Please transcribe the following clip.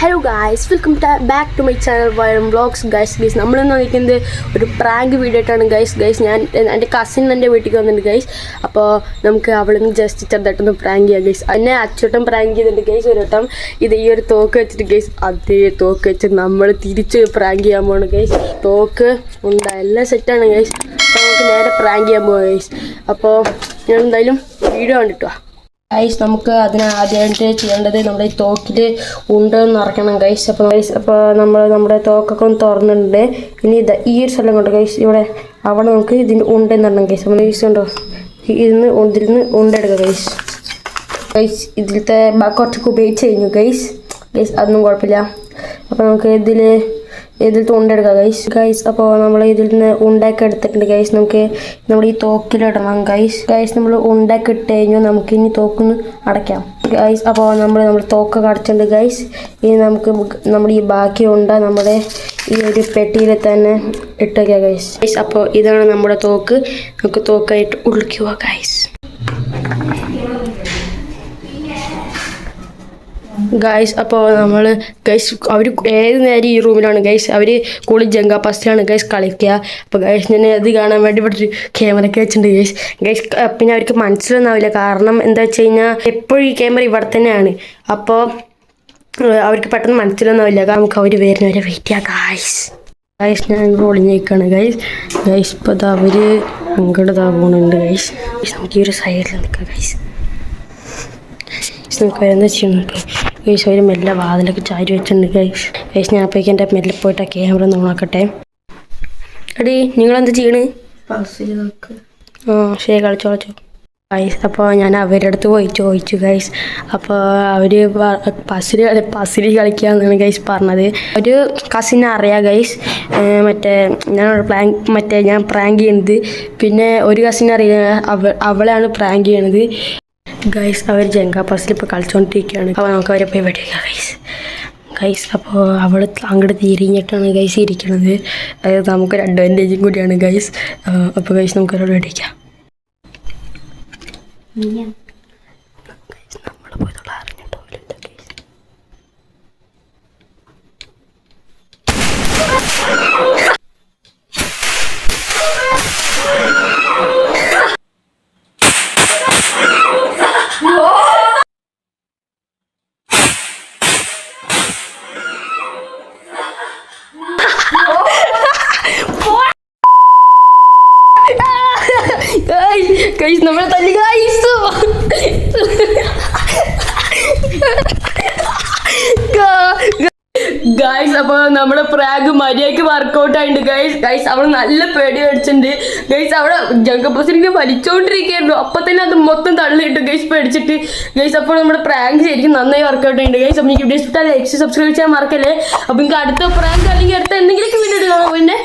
Hello guys welcome back to my channel വയറും vlogs guys guys നമ്മളിന്ന് വന്നിരിക്കുന്നത് ഒരു പ്രാങ്ക് വീഡിയോ ആയിട്ടാണ്. ഗൈസ് ഗൈസ് ഞാൻ എന്റെ കസിൻ എന്റെ വീട്ടിൽ വന്നിട്ടുണ്ട് ഗൈസ് അപ്പോൾ നമുക്ക് അവിടെ നിന്ന് ജസ്റ്റ് ചെറുതായിട്ടൊന്ന് പ്രാങ്ക് ചെയ്യാം ഗൈസ് എന്നെ അച്ചോട്ടം പ്രാങ്ക് ചെയ്തിട്ടുണ്ട് ഗൈസ് ഒരു വട്ടം ഇത് ഈ ഒരു തോക്ക് വെച്ചിട്ട് ഗൈസ് അതേ തോക്ക് വെച്ച് നമ്മൾ തിരിച്ച് പ്രാങ്ക് ചെയ്യാൻ പോകണം ഗൈസ് തോക്ക് ഉണ്ട് എല്ലാം സെറ്റാണ് ഗൈസ് അപ്പോൾ നമുക്ക് നേരെ പ്രാങ്ക് ചെയ്യാൻ പോകാം ഗൈസ് അപ്പോൾ ഞാൻ എന്തായാലും വീഡിയോ കണ്ടിട്ട് വാ. ഗൈസ് നമുക്ക് അതിന് ആദ്യമായിട്ട് ചെയ്യേണ്ടത് നമ്മുടെ ഈ തോക്കിൽ ഉണ്ടെന്ന് നിറയ്ക്കണം ഗൈസ് അപ്പോൾ ഗൈസ് അപ്പോൾ നമ്മൾ നമ്മുടെ തോക്കൊക്കെ ഒന്ന് തുറന്നിട്ടുണ്ട്. ഇനി ഇത് ഈ ഒരു സ്ഥലം കൊണ്ട് ഗൈസ് ഇവിടെ അവിടെ നമുക്ക് ഇതിന്റെ ഉണ്ടെന്ന് നിറണം ഗൈസ് നമ്മൾ ഗൈസ് ഉണ്ടോ ഇതിന്ന് ഇതിൽ നിന്ന് ഉണ്ടെടുക്കുക ഗൈസ് ഗൈസ് ഇതിലത്തെ കുറച്ചൊക്കെ ഉപയോഗിച്ച് കഴിഞ്ഞു ഗൈസ് ഗൈസ് അതൊന്നും കുഴപ്പമില്ല. അപ്പോൾ നമുക്ക് ഇതിൽ ഇതിൽ തുണ്ടെടുക്കുക ഗൈസ് ഗൈസ് അപ്പോൾ നമ്മൾ ഇതിൽ നിന്ന് ഉണ്ടാക്കി എടുത്തിട്ടുണ്ട് ഗൈസ് നമുക്ക് നമ്മൾ ഈ തോക്കിലിടണം ഗൈസ് ഗൈസ് നമ്മൾ ഉണ്ടാക്കി ഇട്ട് കഴിഞ്ഞാൽ നമുക്ക് ഇനി തോക്കൊന്ന് അടയ്ക്കാം. ഗൈസ് അപ്പോൾ നമ്മൾ നമ്മൾ തോക്കൊക്കെ അടച്ചിട്ടുണ്ട് ഗൈസ് ഇനി നമുക്ക് നമ്മുടെ ഈ ബാക്കി ഉണ്ട നമ്മുടെ ഈ ഒരു പെട്ടിയിൽ തന്നെ ഇട്ടേക്കാം ഗൈസ് ഗൈസ് അപ്പോൾ ഇതാണ് നമ്മുടെ തോക്ക്. നമുക്ക് തോക്കായിട്ട് ഉളിക്കുക ഗൈസ് ഗൈസ് അപ്പോൾ നമ്മൾ ഗൈസ് അവർ ഏത് നേരം ഈ റൂമിലാണ്? ഗൈസ് അവർ ജങ്ക പസ്റ്റിലാണ് ഗൈസ് കളിക്കുക അപ്പോൾ ഗൈസ് ഞാൻ അത് കാണാൻ വേണ്ടി ഇവിടെ ഒരു ക്യാമറയൊക്കെ വെച്ചിട്ടുണ്ട് ഗൈസ് ഗൈസ് പിന്നെ അവർക്ക് മനസ്സിലൊന്നാവില്ല. കാരണം എന്താ വെച്ച് കഴിഞ്ഞാൽ എപ്പോഴും ഈ ക്യാമറ ഇവിടെ തന്നെയാണ്. അപ്പോൾ അവർക്ക് പെട്ടെന്ന് മനസ്സിലൊന്നാവില്ല. നമുക്ക് അവർ വരുന്നവരെ വെയിറ്റ് ചെയ്യാം ഗൈസ് ഗൈസ് ഞാൻ ഒളിഞ്ഞ് നിൽക്കുകയാണ് ഗൈസ് ഗൈസ് ഇപ്പോൾ അത് അവർ അങ്ങോട്ട് പോകുന്നുണ്ട് ഗൈസ് നമുക്ക് ഈ ഒരു സൈഡിൽ നിൽക്കാം ഗൈസ് നമുക്ക് വരുന്ന ചെയ്യുന്നുണ്ട് ഗൈസ് അവർ മെല്ലെ വാതിലൊക്കെ ചാരി വെച്ചിട്ടുണ്ട്. ഗൈസ് ഗൈസ് ഞാൻ അപ്പോഴേക്കും എന്റെ മെല്ലെ പോയിട്ട് ക്യാമറ നോക്കട്ടെ. എടി നിങ്ങളെന്താ ചെയ്യണ്? ആ ശരി കളിച്ചോ കളിച്ചോ. ഗൈസ് അപ്പോൾ ഞാൻ അവരുടെ അടുത്ത് പോയി ചോദിച്ചു ഗൈസ്. അപ്പോൾ അവർ പസിൽ പസിൽ കളിക്കാന്നാണ് ഗൈസ് പറഞ്ഞത്. ഒരു കസിനെ അറിയാം ഗൈസ്. മറ്റേ ഞാൻ പ്ലാൻ മറ്റേ ഞാൻ പ്രാങ്ക് ചെയ്യുന്നത്. പിന്നെ ഒരു കസിനെ അറിയാം അവ അവളെയാണ് പ്രാങ്ക് ചെയ്യണത്. ഗൈസ് അവർ ജങ്ക പസിൽ ഇപ്പോൾ കളിച്ചുകൊണ്ടിരിക്കുകയാണ് അപ്പോൾ നമുക്ക് അവരെ പോയി വെടിക്കാം ഗൈസ് ഗൈസ് അപ്പോൾ അവൾ അങ്ങോട്ട് തിരിഞ്ഞിട്ടാണ് ഗൈസ് ഇരിക്കുന്നത് അതായത് നമുക്കൊരു അഡ്വാന്റേജും കൂടിയാണ് ഗൈസ് അപ്പോൾ ഗൈസ് നമുക്ക് അവരോട് വെടിക്കാം നമ്മൾ പോയതുള്ള അറിഞ്ഞിട്ടുണ്ടാവില്ല ഗൈസ് ഗൈസ് നമ്മളെ തല്ലി ഗൈസ് ഗൈസ് അപ്പൊ നമ്മുടെ പ്രാഗ് മര്യാദയ്ക്ക് വർക്കൗട്ട് ആയിട്ടുണ്ട്. ഗൈസ് ഗൈസ് അവൾ നല്ല പേടി അടിച്ചിട്ടുണ്ട്. ഗൈസ് അവിടെ ജങ്കപ്പസിനെ വലിച്ചോണ്ടിരിക്കുകയായിരുന്നു. അപ്പൊ തന്നെ അത് മൊത്തം തള്ളിയിട്ട്. ഗൈസ് പേടിച്ചിട്ട്. ഗൈസ് അപ്പോൾ നമ്മുടെ പ്രാങ്ക് ശരിക്കും നന്നായി വർക്കൗട്ട് ആയിട്ടുണ്ട്. ഗൈസ് അപ്പൊ എനിക്ക് ഇഷ്ടം ലൈക്ക് സബ്സ്ക്രൈബ് ചെയ്യാൻ മറക്കല്ലേ? അപ്പൊ നിങ്ങൾക്ക് അടുത്ത പ്രാങ്ക് അല്ലെങ്കിൽ അടുത്ത എന്തെങ്കിലും വീഡിയോ കാണാം പിന്നെ